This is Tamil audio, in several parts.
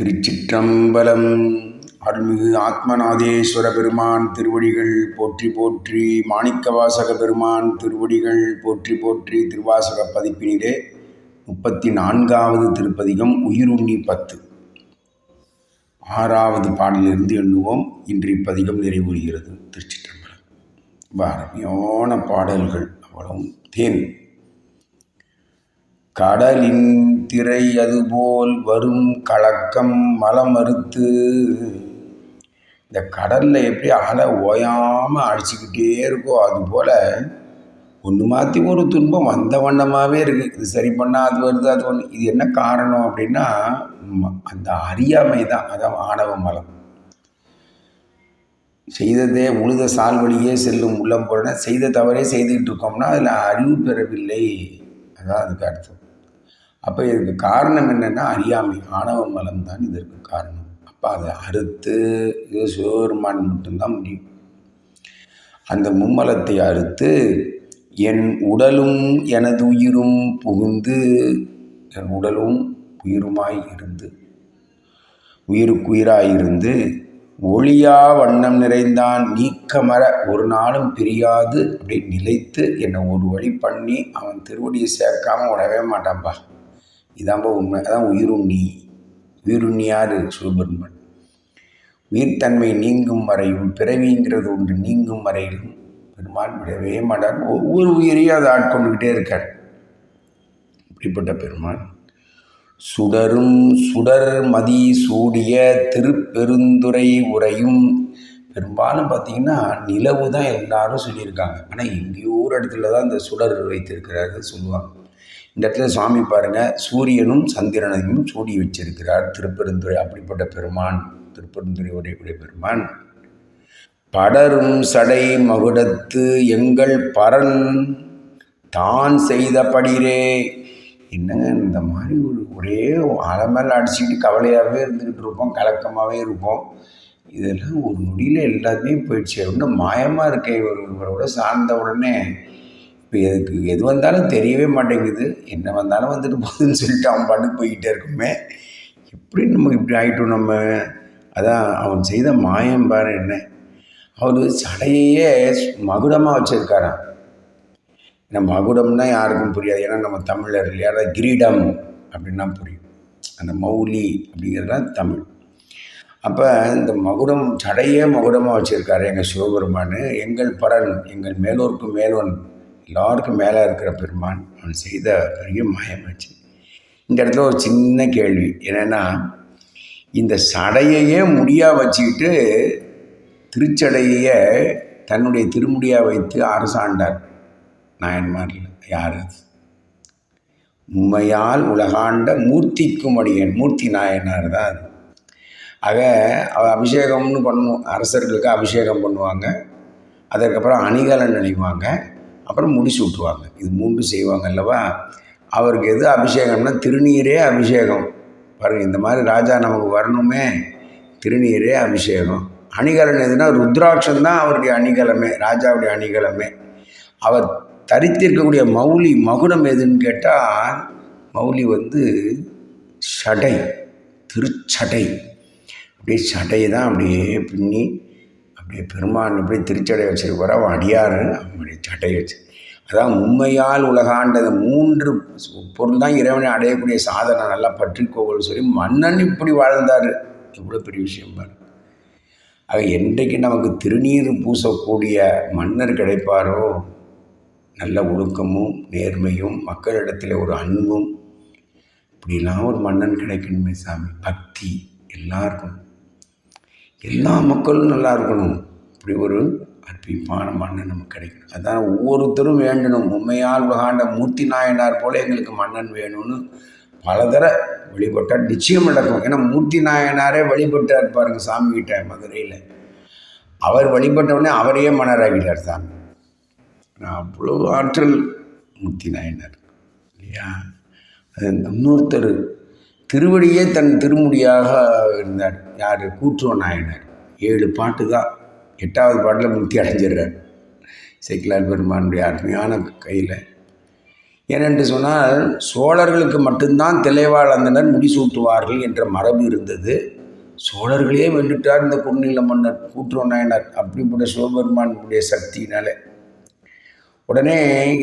திருச்சிற்றம்பலம். அருள்மிகு ஆத்மநாதேஸ்வர பெருமான் திருவடிகள் போற்றி போற்றி மாணிக்கவாசக பெருமான் திருவடிகள் போற்றி போற்றி திருவாசக பதிப்பினிலே முப்பத்தி நான்காவது திருப்பதிகம் உயிருண்ணி பத்து. ஆறாவது பாடலிலிருந்து எண்ணுவோம். இன்று இப்பதிகம் நிறைவுறுகிறது. திருச்சிற்றம்பலம். ரொம்ப அருமையான பாடல்கள் அவ்வளவும். தேன். கடலின் திரை அதுபோல் வரும் கலக்கம் மலமறுத்து. இந்த கடலில் எப்படி அலை ஓயாமல் அடிச்சுக்கிட்டே இருக்கோ அதுபோல் ஒன்று மாற்றி ஒரு துன்பம் வந்த வண்ணமாகவே இருக்குது இது சரி பண்ணால் அது வருது அது ஒன்று இது என்ன காரணம் அப்படின்னா அந்த அறியாமை தான் அதான் ஆணவ மலம். செய்ததே உழுத சால்வழியே செல்லும் உள்ளம் போடனா செய்த தவறே செய்துக்கிட்டு இருக்கோம்னா அதில் அறிவு பெறவில்லை. அதான் அதுக்கு அர்த்தம். அப்போ இதுக்கு காரணம் என்னென்னா அறியாமை. ஆணவ மலம் தான் இதற்கு காரணம். அப்போ அதை அறுத்து இது சிவபெருமான் மட்டும்தான் முடியும். அந்த மும்மலத்தை அறுத்து என் உடலும் எனது உயிரும் புகுந்து என் உடலும் உயிருமாய் இருந்து உயிருக்குயிராய் இருந்து ஒளியா வண்ணம் நிறைந்தான் நீக்கமர ஒரு நாளும் பிரியாது அப்படி நிலைத்து என்னை ஒரு வழி பண்ணி அவன் திருவடியை சேர்க்காம விடவே மாட்டான்பா. இதான்பா உண்மை. அதான் உயிருண்ணி உயிருண்ணி யாரு சிவபெருமன் உயிர்த்தன்மை நீங்கும் வரையும் பிறவிங்கிறது ஒன்று நீங்கும் வரையிலும் பெருமான் விடவே மாட்டார். ஒவ்வொரு உயிரையும் அதை ஆட்கொண்டுக்கிட்டே இருக்கார். இப்படிப்பட்ட பெருமான் சுடரும் சுடர் மதி சூடிய திருப்பெருந்துரை உரையும் பெரும்பாலும் பார்த்தீங்கன்னா நிலவு தான் எல்லாரும் சொல்லியிருக்காங்க. ஆனால் எங்கேயோ ஒரு இடத்துல தான் இந்த சுடர் வைத்திருக்கிறார்கள் சொல்லுவாங்க. இந்த இடத்துல சுவாமி பாருங்கள் சூரியனும் சந்திரனையும் சூடி வச்சிருக்கிறார். திருப்பெருந்துறை அப்படிப்பட்ட பெருமான் திருப்பெருந்துறை உடைய பெருமான். படரும் சடை மகுடத்து எங்கள் பரன் தான் செய்த படிரே. என்னங்க இந்த மாதிரி ஒரு ஒரே அலமேல அடிச்சுக்கிட்டு கவலையாகவே இருந்துக்கிட்டு இருப்போம் கலக்கமாகவே இருப்போம். இதெல்லாம் ஒரு நொடியில் எல்லாத்தையும் போயிடுச்சு. இன்னும் மாயமாக இருக்கே ஒருவரோட சார்ந்த உடனே. இப்போ எதுக்கு எது வந்தாலும் தெரியவே மாட்டேங்குது. என்ன வந்தாலும் வந்துட்டு போகுதுன்னு சொல்லிட்டு அவன் பாட்டுக்கு போய்கிட்டே இருக்குமே. எப்படி நம்ம இப்படி ஆகிட்டோம் நம்ம? அதான் அவன் செய்த மாயம் பாரு என்ன. அவர் சடையையே மகுடமாக வச்சுருக்காராம். ஏன்னா மகுடம்னா யாருக்கும் புரியாது. ஏன்னா நம்ம தமிழர் இல்லையா? அதாவது கிரீடம் அப்படின்னா புரியும். அந்த மௌலி அப்படிங்கிறது தான் தமிழ். அப்போ இந்த மகுடம் சடையே மகுடமாக வச்சுருக்காரு எங்கள் சிவபெருமான். எங்கள் பரன் எங்கள் மேலோருக்கு மேலோன். எல்லாருக்கும் மேலே இருக்கிற பெருமான் அவன் செய்த பெரிய மாயமாச்சு. இந்த இடத்துல ஒரு சின்ன கேள்வி. என்னென்னா இந்த சடையையே முடியாக வச்சுக்கிட்டு திருச்சடையை தன்னுடைய திருமுடியாக வைத்து அரசாண்டார் நாயன்மாரில் யார்? அது உண்மையால் உலகாண்ட மூர்த்திக்கும் அடியன் மூர்த்தி நாயனார் தான் அது. ஆக அபிஷேகம்னு பண்ணும் அரசர்களுக்கு அபிஷேகம் பண்ணுவாங்க. அதற்கப்புறம் அணிகலன் அணிவாங்க. அப்புறம் முடிச்சு விட்டுருவாங்க. இது மூன்று செய்வாங்க அல்லவா? அவருக்கு எது அபிஷேகம்னா திருநீரே அபிஷேகம். பாருங்க இந்த மாதிரி ராஜா நமக்கு வரணுமே. திருநீரே அபிஷேகம். அணிகலன் எதுனா ருத்ராட்சம் தான் அவருடைய அணிகலமே ராஜாவுடைய அணிகலமே. அவர் தரித்திருக்கக்கூடிய மௌலி மகுடம் எதுன்னு கேட்டால் மௌலி வந்து சடை திருச்சடை. அப்படியே சடையை தான் அப்படியே பின்னி அப்படியே பெருமான் அப்படியே திருச்சடை வச்சிருப்பார் அவன் அடியார் அவனுடைய சட்டை வச்சு. அதான் உண்மையால் உலகாண்டது மூன்று பொருள் தான் இறைவனை அடையக்கூடிய சாதனை. நல்லா பற்றிக்கோவல் சொல்லி மன்னன் இப்படி வாழ்ந்தார். எவ்வளோ பெரிய விஷயம் பாரு. ஆக என்றைக்கு நமக்கு திருநீர் பூசக்கூடிய மன்னர் கிடைப்பாரோ நல்ல ஒழுக்கமும் நேர்மையும் மக்களிடத்தில் ஒரு அன்பும் இப்படிலாம் ஒரு மன்னன் கிடைக்கணுமே சாமி. பக்தி எல்லாருக்கும். எல்லா மக்களும் நல்லா இருக்கணும். இப்படி ஒரு அற்பிப்பான மன்னன் நமக்கு கிடைக்கணும். அதான் ஒவ்வொருத்தரும் வேண்டணும். உண்மையால் வகாண்ட மூர்த்தி நாயனார் போல எங்களுக்கு மன்னன் வேணும்னு பலதர வழிபட்டால் நிச்சயம் நடக்கும். ஏன்னா மூர்த்தி நாயனாரே வழிபட்டார் பாருங்க சாமி கிட்ட மதுரையில். அவர் வழிபட்டவுடனே அவரையே மன்னராகிட்டார் சாமி. நான் அவ்வளோ ஆற்றல் மூர்த்தி நாயனார் இல்லையா? இன்னொருத்தர் திருவடியே தன் திருமுடியாக இருந்தார். யார்? கூற்றுவ நாயனார். ஏழு பாட்டு தான் எட்டாவது பாட்டில் முக்தி அடைஞ்சிடுறார். சேக்கிலால் பெருமானுடைய அருமையான கையில். ஏனென்று சொன்னால் சோழர்களுக்கு மட்டும்தான் திளைவாளந்தனர் முடிசூட்டுவார்கள் என்ற மரபு இருந்தது. சோழர்களே வென்றுட்டார் இந்த குன்னில மன்னர் கூட்டுறவு நாயனார். அப்படிப்பட்ட சிவபெருமானுடைய சக்தியினால. உடனே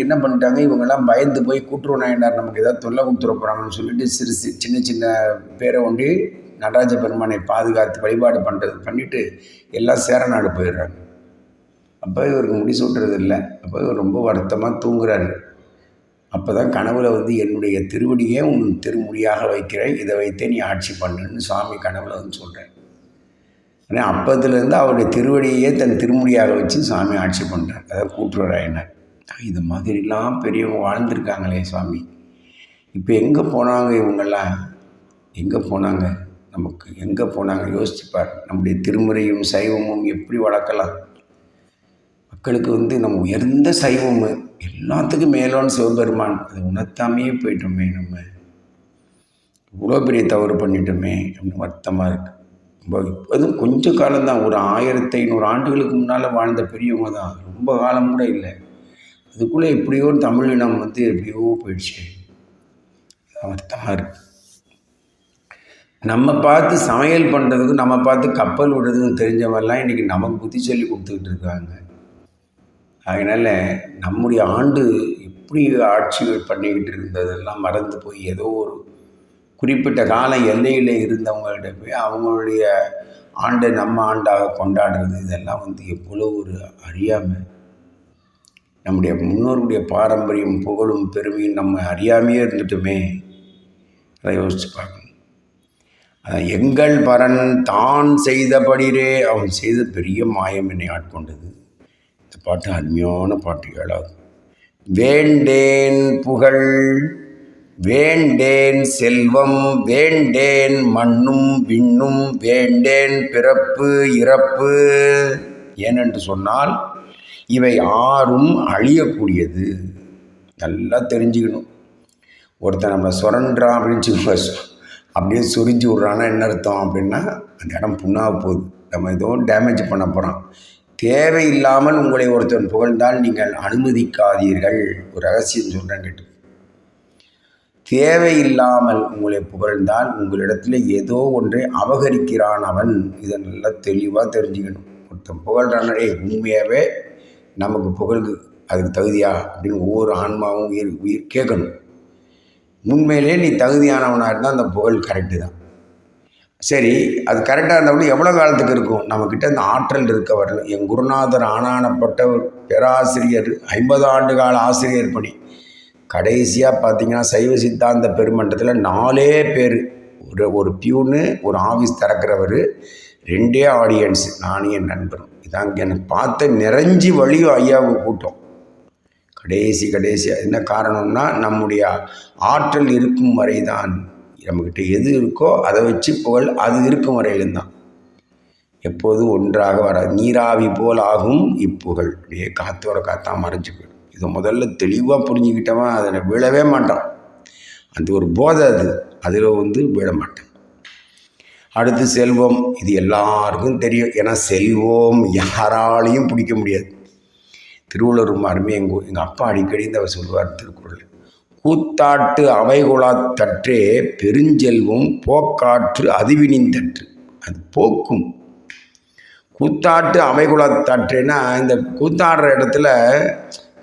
என்ன பண்ணிட்டாங்க? இவங்கெல்லாம் பயந்து போய் கூட்டுறவு நாயனார் நமக்கு ஏதாவது தொல்லை கொடுத்துட போகிறாங்கன்னு சொல்லிட்டு சிறு சின்ன சின்ன பேரை ஒண்டி நடராஜ பெருமானை பாதுகாத்து வழிபாடு பண்ணுறது பண்ணிவிட்டு எல்லாம் சேரநாடு போயிடுறாங்க. அப்போ இவருக்கு முடி சூட்டுறது இல்லை. அப்போ இவர் ரொம்ப வருத்தமாக தூங்குறாரு. அப்போ தான் கனவுல வந்து என்னுடைய திருவடியே உன் திருமுடியாக வைக்கிறேன். இதை வைத்தே நீ ஆட்சி பண்ணுன்னு சுவாமி கனவுல வந்து சொல்கிறேன் ஆனால் அப்பத்துலேருந்து அவருடைய திருவடியே தன் திருமுடியாக வச்சு சாமி ஆட்சி பண்ணுறார் அதாவது கூட்டுறாயினர் இது மாதிரிலாம் பெரியவங்க வாழ்ந்திருக்காங்களே சுவாமி. இப்போ எங்கே போனாங்க இவங்கெல்லாம்? எங்கே போனாங்க? நமக்கு எங்கே போனாங்க? யோசிச்சுப்பார் நம்முடைய திருமுறையும் சைவமும் எப்படி வளர்க்கலாம்? மக்களுக்கு வந்து நம்ம உயர்ந்த சைவம் எல்லாத்துக்கும் மேலோன்னு சிவபெருமான். அதை உணர்த்தாமையே போயிட்டோமே நம்ம. இவ்வளோ பெரிய தவறு பண்ணிட்டோமே அப்படின்னு வருத்தமாக இருக்குது ரொம்ப அதுவும் கொஞ்சம் காலம்தான். ஒரு ஆயிரத்தி ஐநூறு ஆண்டுகளுக்கு முன்னால் வாழ்ந்த பெரியவங்க தான் ரொம்ப காலம் கூட இல்லை. அதுக்குள்ளே எப்படியோ தமிழ் இனம் வந்து எப்படியோ போயிடுச்சு. வருத்தமாக இருக்குது நம்ம பார்த்து சமையல் பண்ணுறதுக்கு நம்ம பார்த்து கப்பல் விடுறதுக்கும் தெரிஞ்சவெல்லாம் இன்றைக்கி நமக்கு புத்தி சொல்லி கொடுத்துக்கிட்டு இருக்காங்க. அதனால் நம்முடைய ஆண்டு எப்படி ஆட்சி பண்ணிக்கிட்டு இருந்ததெல்லாம் மறந்து போய் ஏதோ ஒரு குறிப்பிட்ட கால எல்லையில் இருந்தவங்கள்ட்ட போய் அவங்களுடைய ஆண்டை நம்ம ஆண்டாக கொண்டாடுறது இதெல்லாம் வந்து எவ்வளோ ஒரு அறியாமல் நம்முடைய முன்னோருடைய பாரம்பரியம் புகழும் பெருமையும் நம்ம அறியாமையே இருந்துட்டுமே அதை யோசித்து பார்க்கணும். எங்கள் பரன் தான் செய்தபடிரே அவன் செய்த பெரிய மாயம் என்னை ஆட்கொண்டது. இந்த பாட்டு அருமையான பாட்டு கேளாது வேண்டேன் புகழ் வேண்டேன் செல்வம் வேண்டேன் மண்ணும் விண்ணும் வேண்டேன் பிறப்பு இறப்பு ஏனென்று சொன்னால் இவை ஆறும் அழியக்கூடியது. நல்லா தெரிஞ்சுக்கணும். ஒருத்தன் நம்மளை சுரண்டான் அப்படின்னு அப்படியே சுரிஞ்சு விட்றான்னா என்ன அர்த்தம் அப்படின்னா அந்த இடம் புண்ணாக போகுது. நம்ம ஏதோ டேமேஜ் பண்ண போகிறோம் தேவையில்லாமல் உங்களை ஒருத்தன் புகழ்ந்தால் நீங்கள் அனுமதிக்காதீர்கள். ஒரு ரகசியம் சொல்கிறேன் கேட்டு. தேவையில்லாமல் உங்களை புகழ்ந்தால் உங்களிடத்தில் ஏதோ ஒன்றை அபகரிக்கிறான் அவன். இதை நல்லா தெளிவாக தெரிஞ்சுக்கணும். ஒருத்தன் புகழ்றானே உண்மையாகவே நமக்கு புகழுக்கு அதுக்கு தகுதியா அப்படின்னு ஒவ்வொரு ஆன்மாவும் உயிர் உயிர் கேட்கணும். உண்மையிலே நீ தகுதியானவனாக இருந்தால் அந்த புகழ் கரெக்டு தான். சரி அது கரெக்டாக இருந்தால் எவ்வளோ காலத்துக்கு இருக்கும்? நம்மக்கிட்ட அந்த ஆற்றல் இருக்க வரல. என் குருநாதர் ஆனானப்பட்ட பேராசிரியர் ஐம்பது ஆண்டு கால ஆசிரியர் பணி கடைசியாக பார்த்தீங்கன்னா சைவ சித்தாந்த பெருமன்றத்தில் நாலே பேர். ஒரு ஒரு பியூனு ஒரு ஆஃபீஸ் திறக்கிறவர் ரெண்டே ஆடியன்ஸ் நானும் என் நண்பரும். இதாங்க எனக்கு பார்த்த நிறைஞ்சி வழியும் ஐயாவுக்கு கூட்டம். கடைசி கடைசியாக என்ன காரணம்னா நம்முடைய ஆற்றல் இருக்கும் வரை தான் நம்மக்கிட்ட எது இருக்கோ அதை வச்சு புகழ் அது இருக்கும் வரையிலும் தான் எப்போதும் ஒன்றாக வராது. நீராவி போல் ஆகும் இப்புகழ். அப்படியே காத்தோட காத்தா மறைஞ்சு போயிடும். இதை முதல்ல தெளிவாக புரிஞ்சுக்கிட்டவன் அதில் விழவே மாட்டான். அந்த ஒரு போதை அது. அதில் வந்து விழ மாட்டேன். அடுத்து செல்வம். இது எல்லாருக்கும் தெரியும். ஏன்னா செல்வம் யாராலையும் பிடிக்க முடியாது. திருவள்ளுவர் மாருமே எங்கள் எங்கள் அப்பா அடிக்கடி இந்த அவர் சொல்லுவார் திருக்குறள். கூத்தாட்டு அவைகுலாத்தற்றே பெருஞ்செல்வம் போக்காற்று அதுவினிந்தற்று அது போக்கும். கூத்தாட்டு அவைகுலாத்தற்றேன்னா இந்த கூத்தாடுற இடத்துல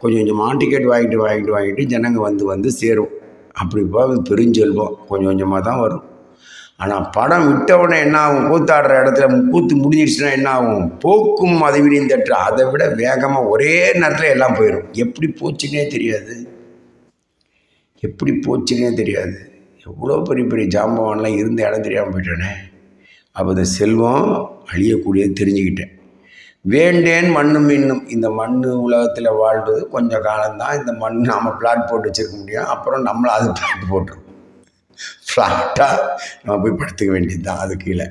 கொஞ்சம் கொஞ்சமாக டிக்கெட் வாங்கிட்டு வாங்கிட்டு வாங்கிட்டு ஜனங்க வந்து வந்து சேரும். அப்படி போக பெருஞ்செல்வம் கொஞ்சம் கொஞ்சமாக தான் வரும். ஆனால் படம் விட்டவுடனே என்ன ஆகும் கூத்தாடுற இடத்துல கூத்து முடிஞ்சிடுச்சுன்னா என்ன ஆகும் போக்கும் அதுவினின் தட்டு. அதை விட வேகமாக ஒரே நேரத்தில் எல்லாம் போயிடும் எப்படி போச்சுன்னே தெரியாது. எப்படி போச்சுன்னே தெரியாது. எவ்வளோ பெரிய பெரிய ஜாம்பவான்லாம் இருந்த இடம் தெரியாமல் போயிட்டேனே. அப்போ இந்த செல்வம் அழியக்கூடியது தெரிஞ்சுக்கிட்டேன். வேண்டேன் மண்ணும் மின்னும். இந்த மண் உலகத்தில் வாழ்றது கொஞ்சம் காலம்தான். இந்த மண் நாம் பிளாட் போட்டு வச்சுருக்க முடியும். அப்புறம் நம்மளை அது பிளாட் போட்டுரும். ஃப்ளாட்டாக நம்ம போய் படுத்துக்க வேண்டியது தான் அது கீழே.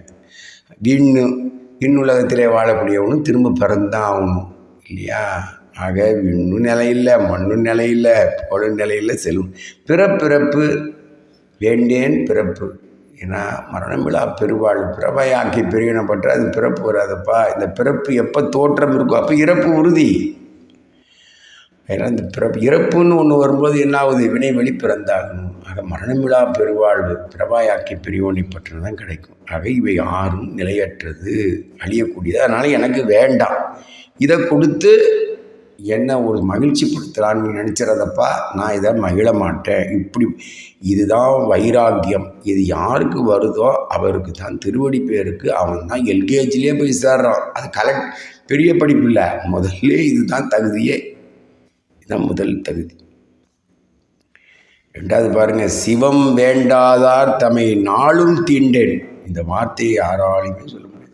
விண்ணு விண்ணுலகத்திலே வாழக்கூடியவனும் திரும்ப பிறந்தான் ஆகணும் இல்லையா? ஆக விண்ணும் நிலையில்லை மண்ணும் நிலையில்லை பொழும் நிலையில் செல்வம். பிறப்பிறப்பு வேண்டேன் பிறப்பு. ஏன்னா மரணம் விழா பெருவாள் பிறவையாக்கி பெரியனப்பட்ட அது பிறப்பு வராதப்பா. இந்த பிறப்பு எப்போ தோற்றம் இருக்கும் அப்போ இறப்பு உறுதி. அதனால் இந்த பிறப்பு இறப்புன்னு ஒன்று வரும்போது என்னாவது வினை வெளி பிறந்தாகணும் ஆக மரணமிழா பெருவாழ்வு பிறவாயாக்கி பெரியோனை பற்றின தான் கிடைக்கும். ஆக இவை ஆறும் நிலையற்றது அழியக்கூடியது. அதனால் எனக்கு வேண்டாம். இதை கொடுத்து என்ன ஒரு மகிழ்ச்சிப்படுத்தலான்னு நினச்சிறதப்பா? நான் இதை மகிழ மாட்டேன். இப்படி இதுதான் வைராக்கியம். இது யாருக்கு வருதோ அவருக்கு தான். திருவடி பேருக்கு அவன் தான் எல்கேஜிலே போய் சேர்றான். அது கலெக்ட் பெரிய படிப்பு இல்லை. முதல்ல இதுதான் தகுதியே. இதுதான் முதல் தகுதி. ரெண்டாவது பாருங்கள் சிவம் வேண்டாதார் தம்மை நாளும் தீண்டேன். இந்த வார்த்தையை யாராலையுமே சொல்ல முடியாது.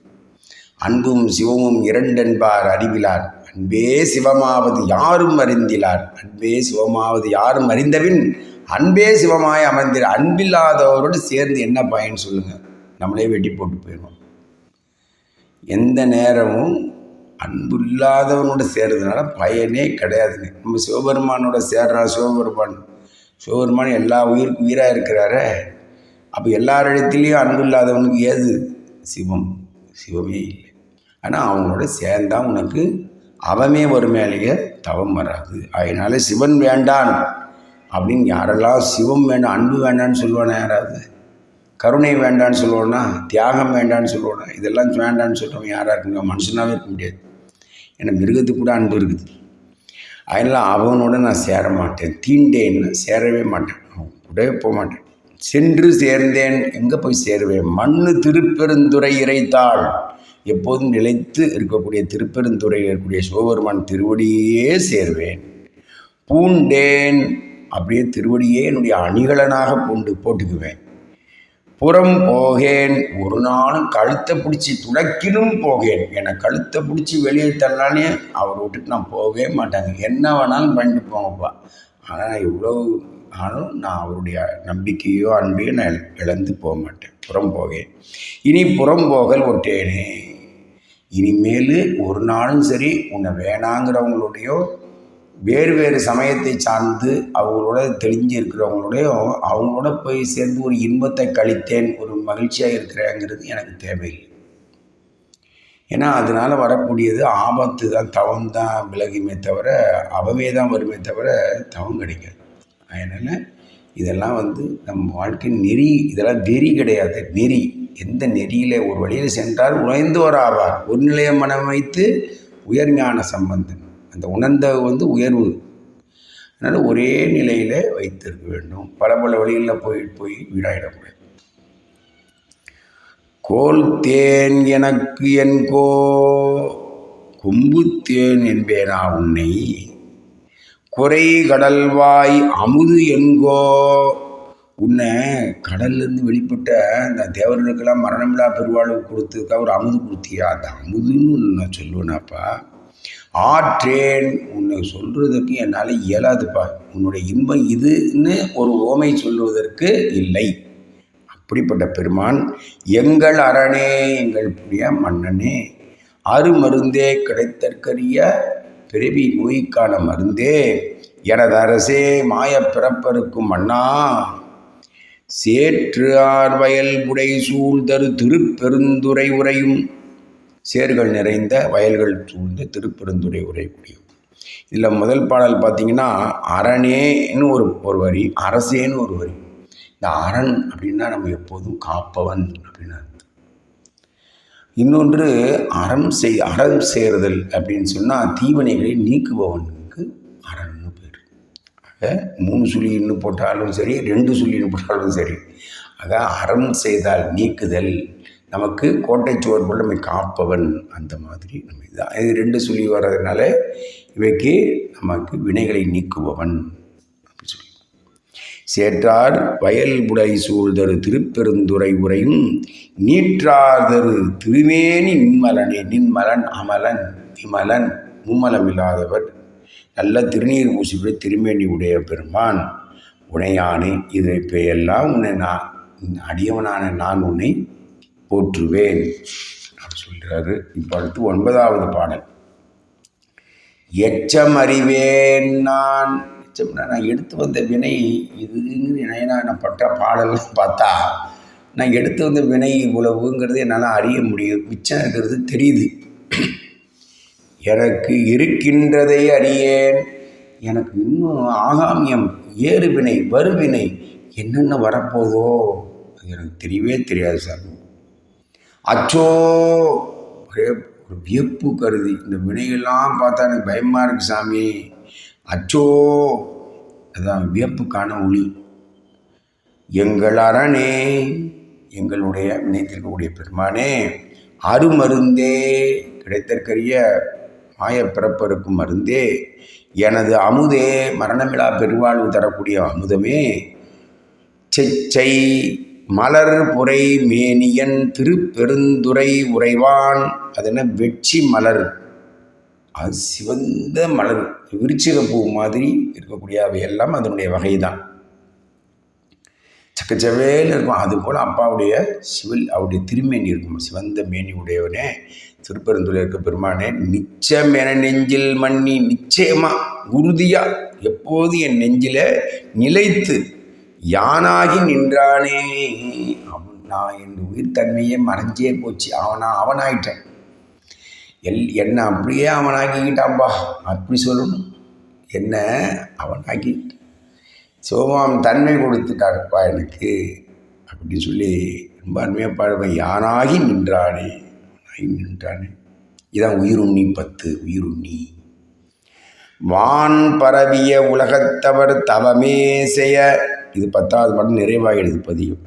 அன்பும் சிவமும் இரண்டென்பார் அறிவிலார். அன்பே சிவமாவது யாரும் அறிந்திலார். அன்பே சிவமாவது யாரும் அறிந்தபின் அன்பே சிவமாய் அமர்ந்திர அன்பில்லாதவரோடு சேர்ந்து என்ன பயன் சொல்லுங்கள் நம்மளே வெட்டி போட்டு போயிடுவோம். எந்த நேரமும் அன்பு இல்லாதவனோட சேர்றதுனால பயனே கிடையாதுங்க. நம்ம சிவபெருமானோட சேர்றான் சிவபெருமான். சிவபெருமான் எல்லா உயிருக்கும் உயிராக இருக்கிறாரே. அப்போ எல்லாரிடத்துலேயும் அன்பு இல்லாதவனுக்கு ஏது? சிவம். சிவமே இல்லை. ஆனால் அவனோட சேர்ந்தா உனக்கு அவமே ஒரு மேலேயே தவம் வராது. அதனால சிவன் வேண்டான் அப்படின்னு யாரெல்லாம் சிவம் வேண்டாம் அன்பு வேண்டான்னு சொல்லுவானா யாராவது? கருணை வேண்டான்னு சொல்லுவோன்னா தியாகம் வேண்டான்னு சொல்லுவோன்னா இதெல்லாம் வேண்டான்னு சொல்கிறவங்க யாராக இருக்குங்க மனுஷனாகவே இருக்க முடியாது. ஏன்னா மிருகத்துக்கு கூட அன்பு இருக்குது. அதனால் அவனோட நான் சேர மாட்டேன். தீண்டேன்னு சேரவே மாட்டேன். அவன் கூடவே போக மாட்டேன். சென்று சேர்ந்தேன். எங்கே போய் சேருவேன்? மண்ணு திருப்பெருந்துறை இறைத்தாள். எப்போதும் நிலைத்து இருக்கக்கூடிய திருப்பெருந்துறையில் இருக்கக்கூடிய சிவபெருமான் திருவடியே சேர்வேன். பூண்டேன். அப்படியே திருவடியே என்னுடைய அணிகலனாக பூண்டு போட்டுக்குவேன். புறம் போகேன். ஒரு நாளும் கழுத்தை பிடிச்சி துடக்கிலும் போகேன். என்னை கழுத்தை பிடிச்சி வெளியே தள்ளாலே அவர் விட்டுட்டு நான் போகவே மாட்டாங்க. என்ன வேணாலும் பண்ணிட்டு போங்கப்பா. ஆனால் இவ்வளோ ஆனாலும் நான் அவருடைய நம்பிக்கையோ அன்பையோ நான் இழந்து போக மாட்டேன். புறம் போகேன். இனி புறம் போகல் ஒட்டேனே இனிமேல் ஒரு நாளும் சரி உன்னை வேணாங்கிறவங்களுடையோ வேறு வேறு சமயத்தை சார்ந்து அவங்களோட தெளிஞ்சு இருக்கிறவங்களோடையும் அவங்களோட போய் சேர்ந்து ஒரு இன்பத்தை கழித்தேன் ஒரு மகிழ்ச்சியாக இருக்கிறேங்கிறது எனக்கு தேவையில்லை. ஏன்னா அதனால் வரக்கூடியது ஆபத்து தான் தவம் தான் விலகுமே தவிர அவமே தான் வருமே தவிர தவம் கிடைக்காது. அதனால் இதெல்லாம் வந்து நம்ம வாழ்க்கை நெறி இதெல்லாம் வெறி கிடையாது. நெறி. எந்த நெறியில் ஒரு வழியில் சென்றால் உழைந்தோர் ஆவார் ஒரு நிலைய மனம் வைத்து உயர்ஞான சம்பந்தம் அந்த உணர்ந்த வந்து உயர்வு. அதனால் ஒரே நிலையில் வைத்திருக்க வேண்டும். பல பல வழிகளில் போய் போய் வீடாயிடக்கூடாது கோல் தேன் எனக்கு என்கோ கொம்புத்தேன் என்பேனா உன்னை? குறை கடல்வாய் அமுது என்கோ? உன்னை கடல்லேருந்து வெளிப்பட்ட அந்த தேவர்களுக்கெல்லாம் மரணமில்லா பெருவாழ்வு கொடுத்துருக்க ஒரு அமுது கொடுத்தியா? அந்த அமுதுன்னு நான் சொல்லுவேனாப்பா. ஆற்றேன். உன்னை சொல்கிறதுக்கு என்னால் இயலாதுப்பா. உன்னுடைய இன்பம் இதுன்னு ஒரு ஓமை சொல்லுவதற்கு இல்லை. அப்படிப்பட்ட பெருமான் எங்கள் அரணே எங்கள் புரிய மன்னனே அருமருந்தே கிடைத்தற்கரிய பிறவி நோய்க்கான மருந்தே எனது அரசே மாய பிறப்பருக்கும் மன்னா சேற்று ஆர்வயல் உடை சூழ்தரு திருப்பெருந்துரை உரையும் சேர்கள் நிறைந்த வயல்கள் சூழ்ந்த திருப்பெருந்துரை உரையக்கூடிய இதில் முதல் பாடல் பார்த்தீங்கன்னா அரணேன்னு ஒரு ஒரு வரி அரசேன்னு ஒரு வரி. இந்த அரண் அப்படின்னா நம்ம எப்போதும் காப்பவன் அப்படின்னு அர்த்தம். இன்னொன்று அறம் செய் அறம் சேருதல் அப்படின்னு சொன்னால் தீவனைகளை நீக்குபவனுக்கு அரண்னு பேர். ஆக மூணு சுழின்னு போட்டாலும் சரி ரெண்டு சுழின்னு போட்டாலும் சரி ஆக அறம் செய்தால் நீக்குதல் நமக்கு கோட்டை சுவர் போல் நம்மை காப்பவன் அந்த மாதிரி நம்ம இதுதான் இது ரெண்டு சொல்லி வர்றதுனால இவைக்கு நமக்கு வினைகளை நீக்குபவன் அப்படி சொல்லி. சேற்றார் வயல் புடை சூழ்தரு திருப்பெருந்துரை உரையும் நீற்றாதரு திருமேனி நின்மலனே நின்மலன் அமலன் விமலன் மும்மலமில்லாதவர் நல்ல திருநீர் பூசிவிட திருமேனி உடைய பெருமான் உனையானே இதை எல்லாம் உன்னை நான் அடியவனான நான் உன்னை போற்றுவேன். அப்படி சொல்கிறாரு இப்போ அடுத்து ஒன்பதாவது பாடல். எச்சம் அறிவேன் நான். எச்சம்னா நான் எடுத்து வந்த வினை இதுங்கிற ஏன்னா நான் பட்ட பாடல்லாம் பார்த்தா நான் எடுத்து வந்த வினை இவ்வளவுங்கிறது என்னால் அறிய முடியும். மிச்சம் இருக்கிறது தெரியுது. எனக்கு இருக்கின்றதை அறியேன். எனக்கு இன்னும் ஆகாமியம் ஏறுவினை வருவினை என்னென்ன வரப்போதோ அது எனக்கு தெரியவே தெரியாது சார் அச்சோ ஒரு வியப்பு கருதி. இந்த வினையெல்லாம் பார்த்தா எனக்கு பயமாக இருக்கு சாமி. அச்சோ அதான் வியப்புக்கான ஒளி. எங்கள் அரணே எங்களுடைய நினைத்திருக்கக்கூடிய பெருமானே அருமருந்தே கிடைத்தற்கரிய மாய பிறப்பருக்கும் மருந்தே எனது அமுதே மரணமிழா பெருவாழ்வு தரக்கூடிய அமுதமே செச்சை மலர் புரை மேனியன் திருப்பெருந்துரை உறைவான் அது என்ன வெட்சி மலர்? அது சிவந்த மலர். விருச்சிக பூ மாதிரி இருக்கக்கூடிய அவையெல்லாம் அதனுடைய வகை தான் சக்கச்சவேல் இருக்கும் அதுபோல் அப்பாவுடைய சிவில் அவருடைய திருமேனி இருக்கும். சிவந்த மேனி உடையவனே திருப்பெருந்துறை இருக்க பெருமானே நிச்சயம் என நெஞ்சில் மண்ணி நிச்சயமாக உறுதியாக எப்போது என் நெஞ்சில் நிலைத்து யானாகி நின்றானே? அவன் நான் என் உயிர் தன்மையே மறைஞ்சே போச்சு. அவனா அவனாயிட்டேன். எல் என்ன அப்படியே அவனாக்கிக்கிட்டான்பா. அப்படி சொல்லணும். என்ன? அவனாக்கி சோமாம் தன்மை கொடுத்துட்டாருப்பா எனக்கு. அப்படின்னு சொல்லி ரொம்ப அருமையாக பாடுவேன். யானாகி நின்றானே. ஆகி நின்றானே. இதான் உயிருண்ணி பத்து உயிருண்ணி வான் பரவிய உலகத்தவர் தவமே செய்ய இது பத்தாவது மட்டும் நிறைவாகிடுது பதியும்.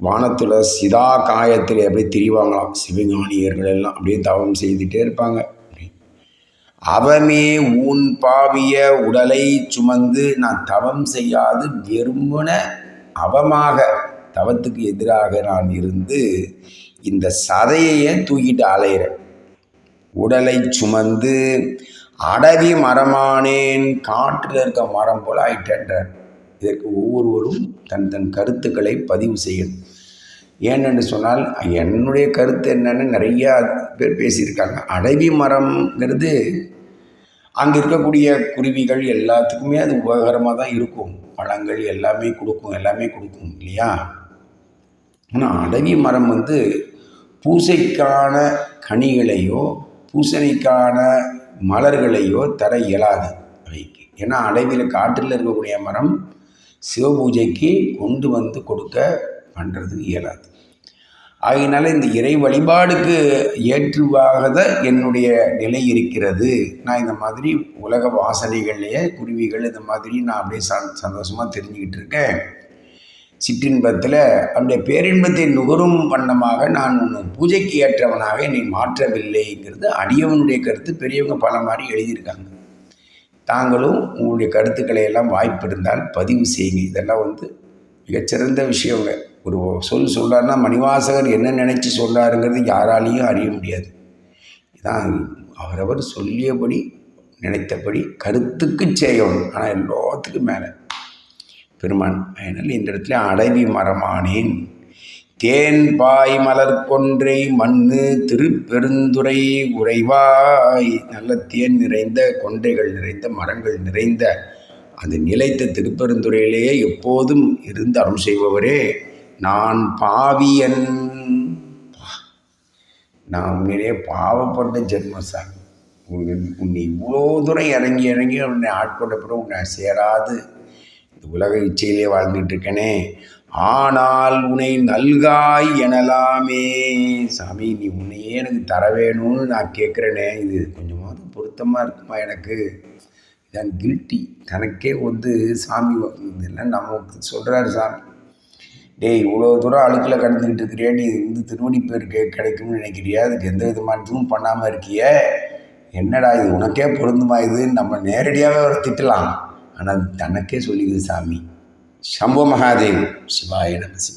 வானத்தில் சிதா காயத்தில் அப்படியே திரிவாங்களாம். சிவஞானியர்கள் எல்லாம் அப்படியே தவம் செய்துட்டே இருப்பாங்க. அவமே ஊன் பாவிய உடலை சுமந்து நான் தவம் செய்யாது வெறுமன அவமாக தவத்துக்கு எதிராக நான் இருந்து இந்த சதையையே தூக்கிட்டு அலையிறேன் உடலை சுமந்து அடவி மரமானேன் காற்றில் இருக்க மரம் போல் ஆயிட்டேன்றார். இதற்கு ஒவ்வொருவரும் தன் தன் கருத்துக்களை பதிவு செய்யணும். ஏனென்று சொன்னால் என்னுடைய கருத்து என்னன்னு நிறையா பேர் பேசியிருக்காங்க. அடவி மரம்ங்கிறது அங்கே இருக்கக்கூடிய குருவிகள் எல்லாத்துக்குமே அது உபகரமாக தான் இருக்கும். பழங்கள் எல்லாமே கொடுக்கும் எல்லாமே கொடுக்கும் இல்லையா? ஆனால் அடவி மரம் வந்து பூசைக்கான கனிகளையோ பூசணிக்கான மலர்களையோ தர இயலாது. அவைக்கு ஏன்னா அடவியில் காட்டில் இருக்கக்கூடிய மரம் சிவபூஜைக்கு கொண்டு வந்து கொடுக்க பண்ணுறது இயலாது. ஆகினால இந்த இறை வழிபாடுக்கு ஏற்றுவாக என்னுடைய நிலை இருக்கிறது. நான் இந்த மாதிரி உலக வாசனைகள்லேயே குருவிகள் இந்த மாதிரி நான் அப்படியே சந்தோஷமாக தெரிஞ்சுக்கிட்டு இருக்கேன். சிற்றின்பத்தில் அந்த பேரின்பத்தை நுகரும் வண்ணமாக நான் பூஜைக்கு ஏற்றவனாக என்னை மாற்றவில்லைங்கிறது அடியவனுடைய கருத்து பெரியவங்க பல மாதிரி எழுதியிருக்காங்க. தாங்களும் உங்களுடைய கருத்துக்களை எல்லாம் வாய்ப்பு இருந்தால் பதிவு செய்யுங்க. இதெல்லாம் வந்து மிகச்சிறந்த விஷயங்க. ஒரு சொல் சொல்கிறாருன்னா மணிவாசகர் என்ன நினச்சி சொல்கிறாருங்கிறது யாராலையும் அறிய முடியாது. இதான் அவரவர் சொல்லியபடி நினைத்தபடி கருத்துக்கு செய்யணும் ஆனால் எல்லாத்துக்கும் மேலே. பெருமான் அதனால் இந்த இடத்துல அடவி மரமானேன். தேன் பாய் மலர் கொன்றை மண்ணு திருப்பெருந்துரை உறைவாய். நல்ல தேன் நிறைந்த கொன்றைகள் நிறைந்த மரங்கள் நிறைந்த அது நிலைத்த திருப்பெருந்துறையிலேயே எப்போதும் இருந்து அருள் செய்பவரே நான் பாவியன். நான் உண்மையிலேயே பாவப்பட்ட ஜென்மசாமி. உன்னை இவ்வளோ தூரம் இறங்கி இறங்கி உன்னை ஆட்கொண்ட பிறகு உன்னை சேராது. இந்த உலக இச்சையிலே வாழ்ந்துட்டு இருக்கேனே. ஆனால் உன்னை நல்காய் எனலாமே. சாமி நீ உன்னையே எனக்கு தர வேணும்னு நான் கேட்குறேனே. இது கொஞ்சமாவது பொருத்தமாக இருக்குமா எனக்கு? இதான் கில்ட்டி தனக்கே வந்து சாமி இதெல்லாம் நமக்கு சொல்கிறாரு சாமி. டேய் இவ்வளோ தூரம் அழுக்கில் கடந்துக்கிட்டு இருக்கிறியா. நீ வந்து திருவடி பேர் கே கிடைக்கும்னு நினைக்கிறியா? அதுக்கு எந்த விதமான இதுவும் பண்ணாமல் இருக்கிய? என்னடா இது? உனக்கே பொருந்துமா இதுன்னு நம்ம நேரடியாகவே ஒரு திட்டலாம். ஆனால் தனக்கே சொல்லிக்குது சாமி. சம்போ மகாதேவ் சிவாயிடம் சிவ